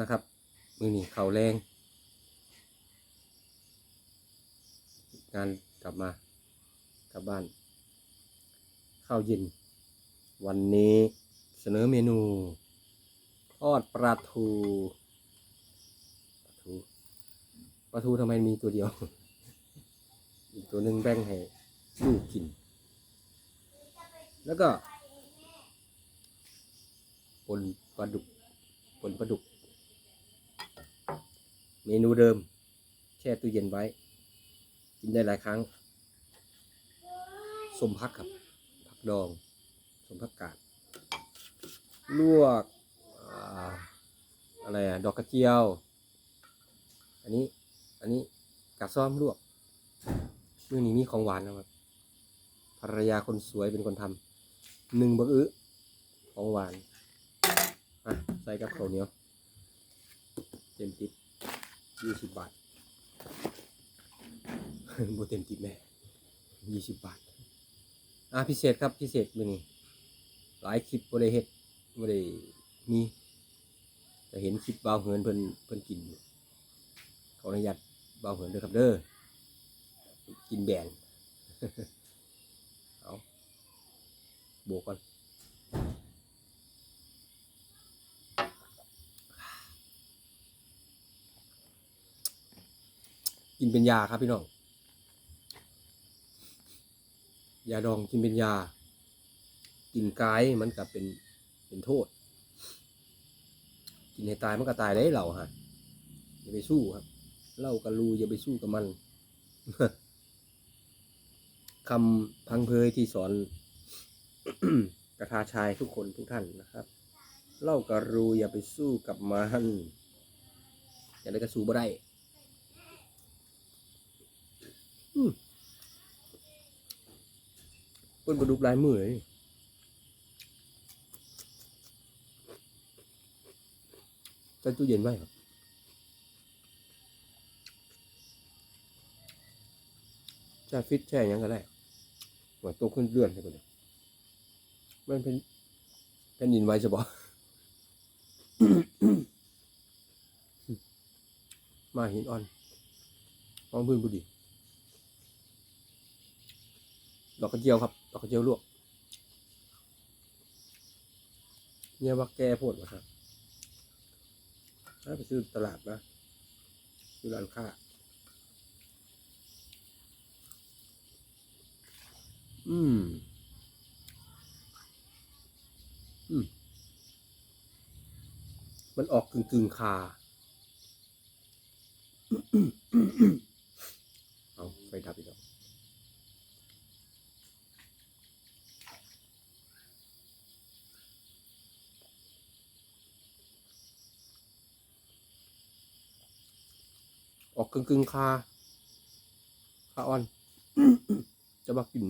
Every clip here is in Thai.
นะครับ มือนี่เข่าแรง งานกลับมากลับบ้าน ข้าวเย็น วันนี้เสนอเมนูทอดปลาทูปลาทูปลาทูทำไมมีตัวเดียว อีกตัวหนึ่งแบ่งให้ลูกกิน แล้วก็ปนปลาดุกปนปลาดุก เมนูเดิม แช่ตู้เย็นไว้ กินได้หลายครั้งสมพักครับ ผักดองสมพักกาดลวกอะไรอะดอกกระเจียว อันนี้ อันนี้กาซ้อมลวกมื่อนี้มีของหวานนะครับภรรยาคนสวยเป็นคนทำหนึ่งบักอื้อของหวานอะใส่กับข้าวเหนียวเต็มติด ยี่สิบบาทโบเต็มติดแม่ยี่สิบบาท อะพิเศษครับพิเศษมื้อนี้หลายคลิปบ่ได้เฮ็ดบ่ได้มีแต่เห็นคลิปบ่าวเหินเพิ่นเพิ่นกินขออนุญาตบ่าวเหินเด้อครับเด้อกินแบนเอาโบกก่อน กินเป็นยาครับพี่น้องยาดองกินเป็นยา กินกายมันกับเป็นเป็นโทษ กินให้ตายมันก็ตายได้เราฮะอย่าไปสู้ครับเล่ากับรูอย่าไปสู้กับมันคำพังเพยที่สอนกระทาชายทุกคนทุกท่านนะครับ เล่ากับรูอย่าไปสู้กับมัน อย่าได้กระสู้บ่ได้อืม เปิ้นประดุกลายมือเลยใส่ตู้เย็นไว้ครับแช่ฟิตแช่ยังก็ได้หน่วตัวขึ้นเลื่อนให้ก่อนเลยมันเป็นเป็นดินไหวจะบอกมาหินอ่อนมองพื้นบุดี ด อกกระเจียวครับดอกกระเจียวลวกเนี่ยว่าแกโพดวะครับถ้าไปซื้อตลาดนะซื้อร้านค้าอืม อืม มันออกกึ่งกึ่งคา เอาไฟดับอีกแล้ว ออกกึ่งกึ่งคาคาอ่อน จะมากลิ่น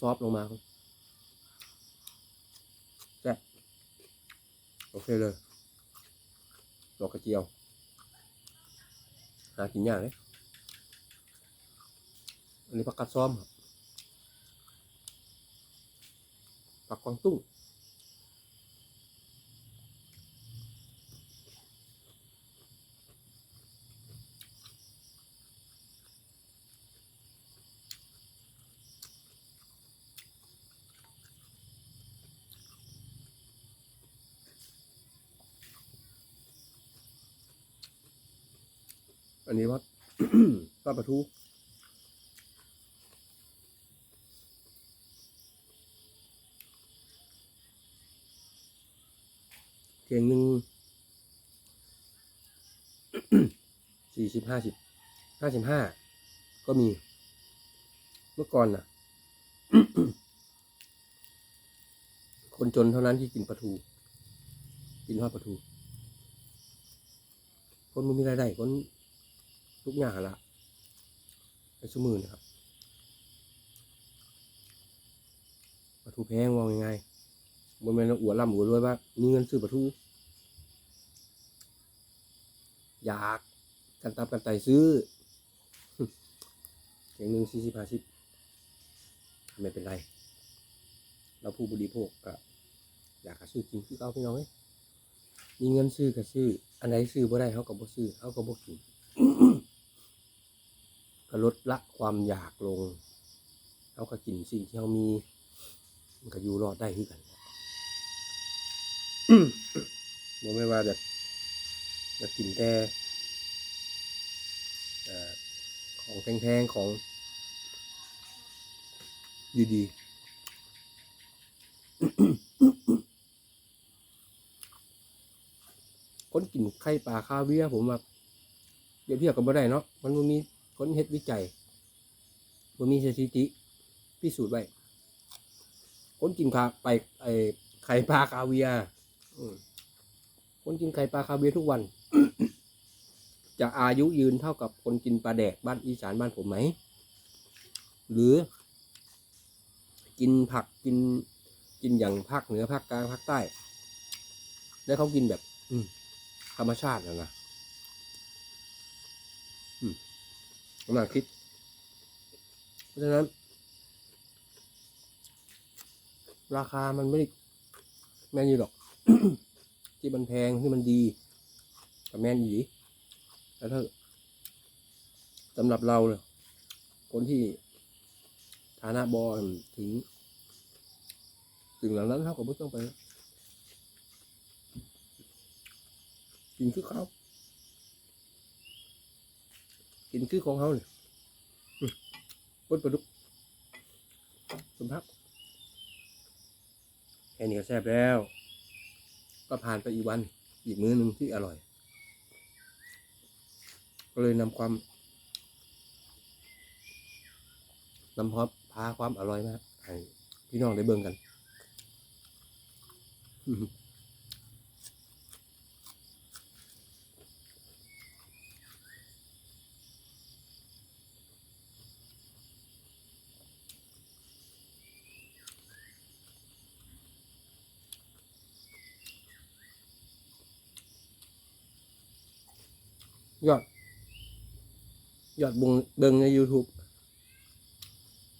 ซอฟๆลงมาครับแซ่บโอเคเลยดอกกระเจียว หากินยากเลยอันนี้ผักกัดซ้อมครับผักกวางตุ้ง อันนี้วัดทอดปลาทูเทียงหนึ่งสี่สิบห้าสิบห้าสิบห้าก็มี เมื่อก่อนน่ะ คนจนเท่านั้นที่กินปลาทู กินทอดปลาทู คนมันมีรายได้คน ทุกอย่างละไปชั่วมือนะครับปลาทูแพงว่ายังไงบนแม่นอวดล่ำอวดรวยว่ามีเงินซื้อปลาทูอยากกันตามกันไตซื้อเสียงหนึ่งสี่สิบห้าสิบไม่เป็นไร เราผู้บริโภคก็อยากจะซื้อกินคือเอาพี่น้องเอ้ยมีเงินซื้อก็ซื้อ อันไหนซื้อบ่ได้เขาก็บ่ซื้อเขาก็บ่กิน ก็ลดละความอยากลงเขาก็กินสิ่งที่เขามี มันก็อยู่รอดได้คือกันบ่ไม่ว่าจะจะกินแต่ของแพงๆของดีๆคนกินไข่ปลาคาวเวียผมว่าเดี๋ยวเทียบกันบ่ได้เนาะมันมี คนเฮ็ดวิจัยบ่มีสถิติพิสูจน์ไว้คนกินคาไปไอไข่ปลาคาเวียคนกินไข่ปลาคาเวียทุกวัน จะอายุยืนเท่ากับคนกินปลาแดกบ้านอีสานบ้านผมไหม หรือ กินผักกินกินอย่างภาคเหนือภาคกลางภาคใต้ แล้วเขากินแบบอืธรรมชาตินะนะอืม กำลังคิด เพราะฉะนั้น ราคามันไม่ไแมนอยู่หรอก ที่มันแพงที่มันดีกับแมนอยู่ดีแต่ถ้าสำหรับเราเนี่ยคนที่ฐานะบอถึงถึงหลังนั้นเขาก็ไม่ต้องไปกินคือเขา กินคือของเขาเนี่ยอืมปนปลาดุกสมพักแค่นี้ก็แซ่บแล้ว ก็ผ่านไปอีกวันอีกมื้อหนึ่งที่อร่อย ก็เลยนำความนำพอพาความอร่อยมาให้พี่น้องได้เบิ่งกัน ยอด ยอดบงเบิงใน YouTube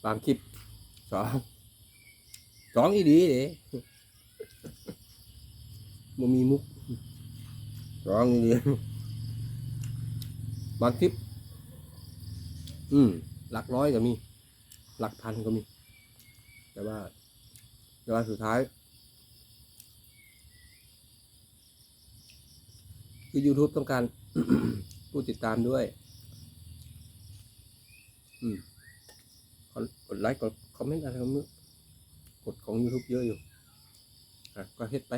บางคลิปสองสองอีดีเด้บ่มีมุกสองอีดีบางคลิป อืม หลักร้อยก็มี หลักพันก็มี แต่ว่าแต่ว่าสุดท้าย คือ YouTube ต้องการผู้ติดตามด้วยอืมกดไลค์กดคอมเมนต์อะไรก็ไม่รู้กดของ YouTube เยอะอยู่อะก็เฮ็ดไป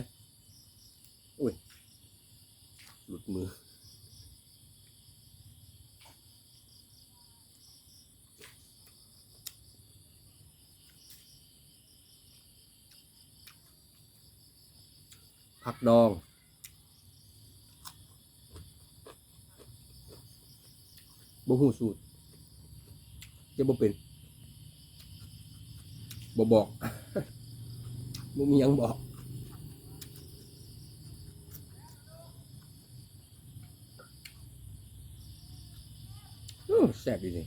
อุ้ย หลุดมือ ผักดอง บ่ฮู้สูตร จะบ่เป็นบ่บอกบ่มียังบอกอื้แซ่บดีนี่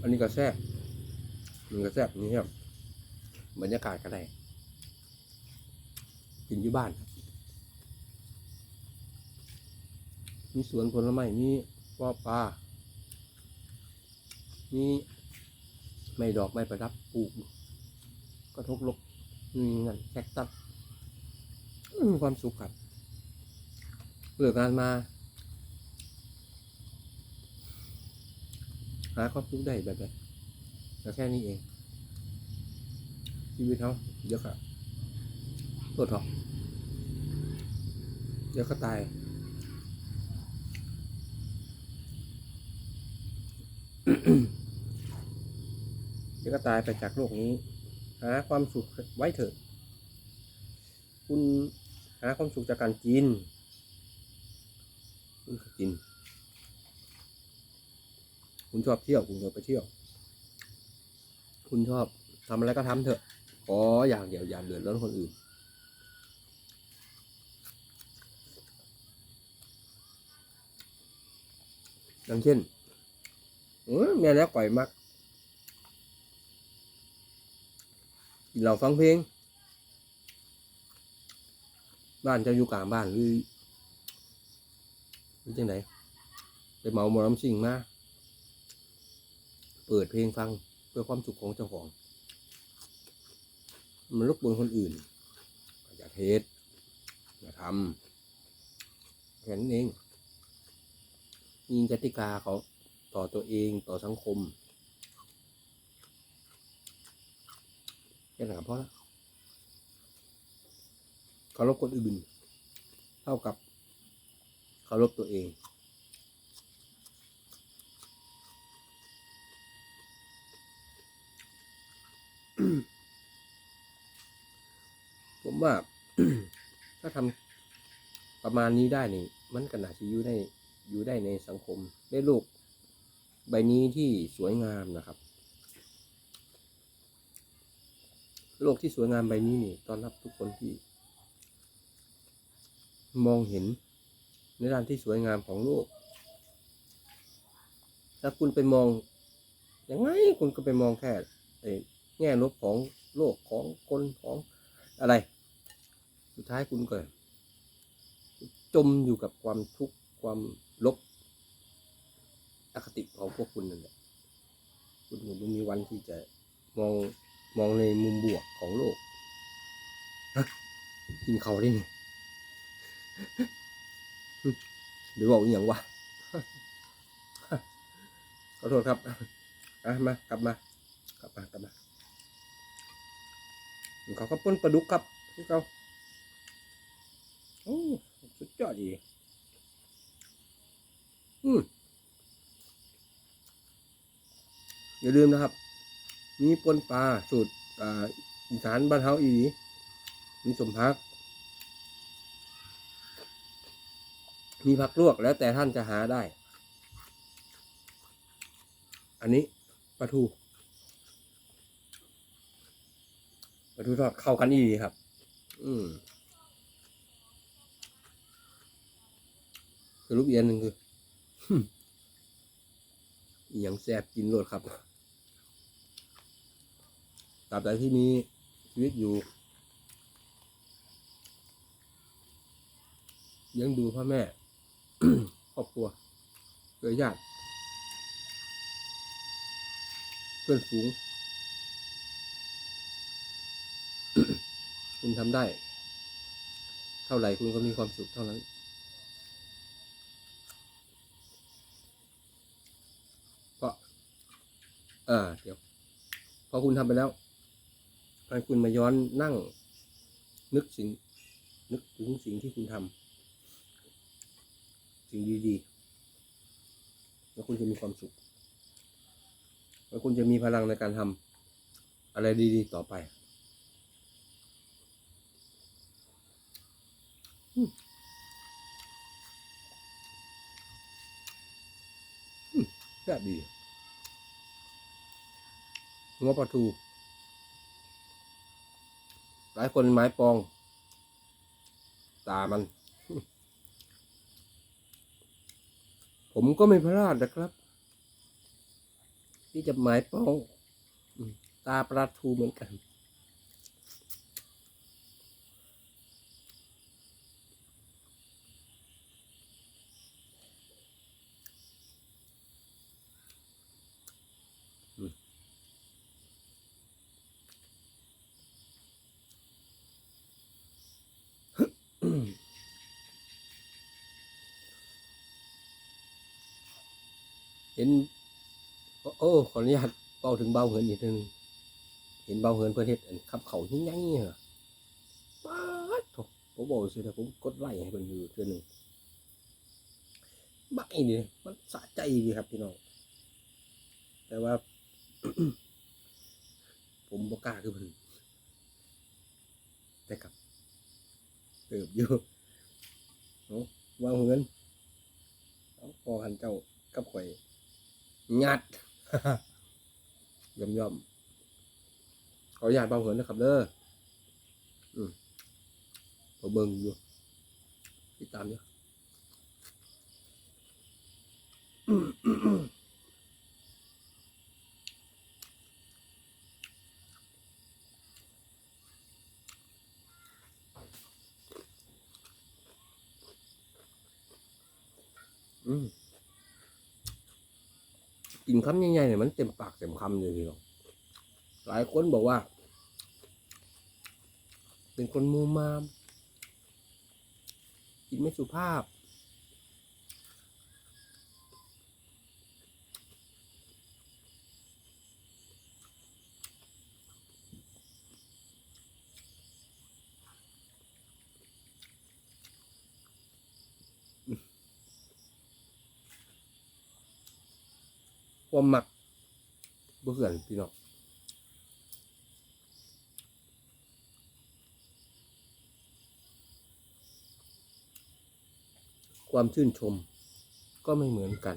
อันนี้ก็แซ่บมันก็แซ่บนี่ครับบรรยากาศก็ได้กินอยู่บ้าน มีสวนผลไม้มีปอปลามีไม้ดอกไม้ประดับปลูกก็ทกลกมีเงินแคคตัสมีความสุขครับเลิกงานมา หาความสุขได้แบบไหนแต่แค่นี้เองชีวิตเขาเดี๋ยวก็ตัวทองเดี๋ยวก็ตาย เดี๋ยวก็ตายไปจากโลกนี้ หาความสุขไว้เถอะคุณหาความสุขจากการกินคุณกิน คุณชอบเที่ยวคุณก็ไปเที่ยว คุณชอบทำอะไรก็ทำเถอะขออย่างเดียวอย่าเดือดร้อนคนอื่นดังเช่น เออแม่แล้วก่อยมักกินเหล้าฟังเพลง บ้านเจะอยู่กลางบ้านหรือหรือจังไหนไปเมาหมอลำสิ่งมาเปิดเพลงฟังเพื่อความสุขของเจ้าของ มันรบกวนคนอื่น อย่าเทศอย่าทำแค่นั้นเองมีกติกาเขา ต่อตัวเองต่อสังคมแค่นั้นก็พอละเคารพคนอื่น เท่ากับเคารพตัวเอง ผมว่า ถ้าทำประมาณนี้ได้นี่ มันก็น่าจะอยู่ได้อยู่ได้ในสังคมได้โลก ใบนี้ที่สวยงามนะครับ โลกที่สวยงามใบนี้นี่ต้อนรับทุกคนที่ มองเห็นในด้านที่สวยงามของโลก ถ้าคุณไปมองยังไงคุณก็ไปมองแค่ไอ้แง่ลบของโลกของคนของอะไร สุดท้ายคุณก็จมอยู่กับความทุกข์ความลบ อคติของพวกคุณนั่นแหละคุณคงไม่มีวันที่จะมองมองในมุมบวกของโลกฮะกินเขาได้ไงหรือบอกอหย่างวะขอโทษครับอะมากลับมากลับมากลับมาเขาก็ป้นปลาดุกครับที่เขาโอ้สุดยอดดีอืม อย่าลืมนะครับ มีปนปลาสูตรอีสานบ้านเฮาอีมีสมพัก มีผักลวกแล้วแต่ท่านจะหาได้ อันนี้ปลาทูปลาทูทอดเข้ากันอีดีครับ อืมสรุปอีกอันหนึ่งคืออย่างแซ่บกินโลดครับ ตราบใดที่มีชีวิตอยู่เลี้ยงดูพ่อแม่ครอบครัวเครือญาติเพื่อนฝูง คุณทำได้ เท่าไหร่คุณก็มีความสุขเท่านั้นเพราะอ่าเดี๋ยวพอคุณทำไปแล้ว ให้คุณมาย้อนนั่ง นึกสิ่งนึกถึงสิ่งที่คุณทำสิ่งดีๆ แล้วคุณจะมีความสุข แล้วคุณจะมีพลังในการทำอะไรดีๆ ต่อไปอืมแซ่บดีหัวปลาทู หลายคนไม้ปอง ตามัน ผมก็ไม่พลาดนะครับ ที่จะหมายปอง ตาปลาทูเหมือนกัน อืมอืม เห็น โอ้ขออนุญาตเป้าถึงเบาเหินอีกนึงเห็นเบาเหินเพื่อนเฮ็ดอันขับเขายิ่งยังเหรอป๊าดโถผมบอกสินะผมกดไลค์ให้เพิ่นอยู่เทื่อหนึ่งบักอีนี่มันสะใจดีครับพี่น้องแต่ว่า ผมบ่กล้าคือเพิ่นแต่กับเติบอยู่เนาะเบาเหินเอาพอหันเจ้ากับข่อย งัดย่อมย่อมขออนุญาตเบาเหินนะครับเด้ออืมผมเบิ่งอยู่ติดตามเนาะอืม กินคำใหญ่ๆเนี่ยมันเต็มปากเต็มคำเลยพี่น้องหลายคนบอกว่า เป็นคนมูมาม กินไม่สุภาพ ความมักบ่เหือนพี่น้องความชื่นชมก็ไม่เหมือนกัน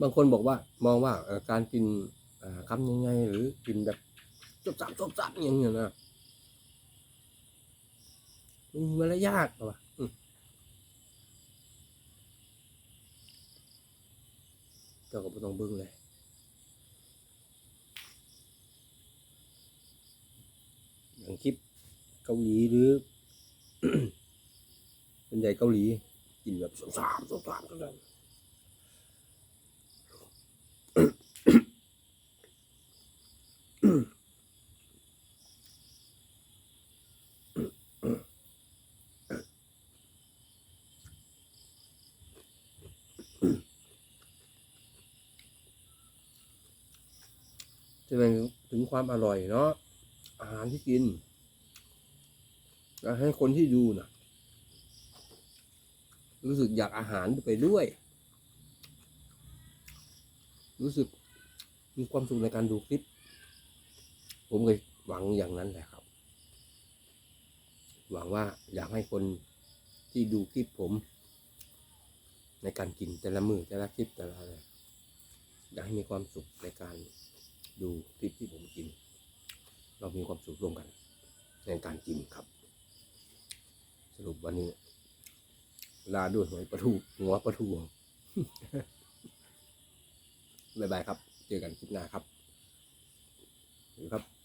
บางคนบอกว่ามองว่าการกินคำยังไงหรือกินแบบ จบจับจบจับอย่างเงี้ยนะมันมีมารยาทป่ะอืมเจ้าก็ไม่ต้องเบิ้งเลยอย่างคลิปเกาหลีหรือเป็นใหญ่เกาหลีกินแบบสดสามสามสดสาม แสดงถึงความอร่อยเนาะอาหารที่กินให้คนที่ดูนะรู้สึกอยากอาหารไปด้วย รู้สึกมีความสุขในการดูคลิป ผมเลยหวังอย่างนั้นแหละครับ หวังว่าอยากให้คนที่ดูคลิปผม ในการกินแต่ละมือแต่ละคลิปแต่ละอะไรอยากให้มีความสุขในการ ดูคลิปที่ผมกิน เรามีความสุขร่วมกัน ในการกินครับ สรุปวันนี้ ลาด้วยหอยปลาทูหัวปลาทูบ๊ายบายครับ เจอกันคลิปหน้าครับสวัสดีครับ